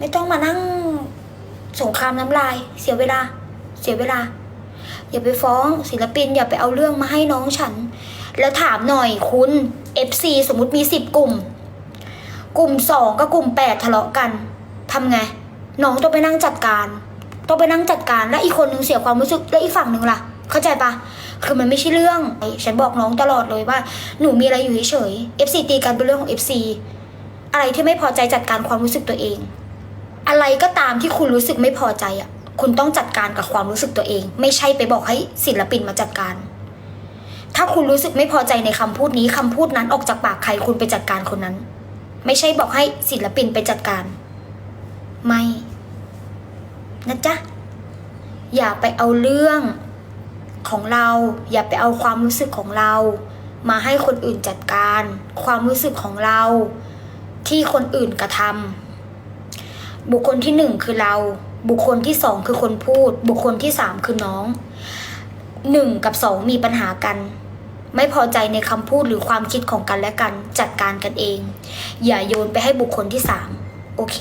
ไม่ต้องมานั่งสงครามน้ำลาย เสียเวลา เสียเวลา อย่าไปฟ้องศิลปิน อย่าไปเอาเรื่องมาให้น้องฉัน แล้วถามหน่อยคุณ FC สมมติมีสิบกลุ่ม กลุ่มสองกับกลุ่มแปดทะเลาะกันทำไง น้องต้องไปนั่งจัดการ ต้องไปนั่งจัดการ แล้วอีกคนนึงเสียความรู้สึก แล้วอีกฝั่งหนึ่งล่ะ เข้าใจปะคือมันไม่ใช่เรื่อง ฉันบอกน้องตลอดเลยว่า หนูมีอะไรอยู่เฉยๆ FC ตีกันเป็นเรื่องของ FC อะไรที่ไม่พอใจจัดการความรู้สึกตัวเอง อะไรก็ตามที่คุณรู้สึกไม่พอใจอะ คุณต้องจัดการกับความรู้สึกตัวเอง ไม่ใช่ไปบอกให้ศิลปินมาจัดการ ถ้าคุณรู้สึกไม่พอใจในคำพูดนี้คำพูดนั้นออกจากปากใครคุณไปจัดการคนนั้น ไม่ใช่บอกให้ศิลปินไปจัดการ ไม่นะจ๊ะอย่าไปเอาเรื่องของเรา อย่าไปเอาความรู้สึกของเรา มาให้คนอื่นจัดการ ความรู้สึกของเรา ที่คนอื่นกระทำ บุคคลที่หนึ่งคือเรา บุคคลที่สองคือคนพูด บุคคลที่สามคือน้องหนึ่งกับสองมีปัญหากัน ไม่พอใจในคำพูดหรือความคิดของกันและกัน จัดการกันเอง อย่าโยนไปให้บุคคลที่สามโอเค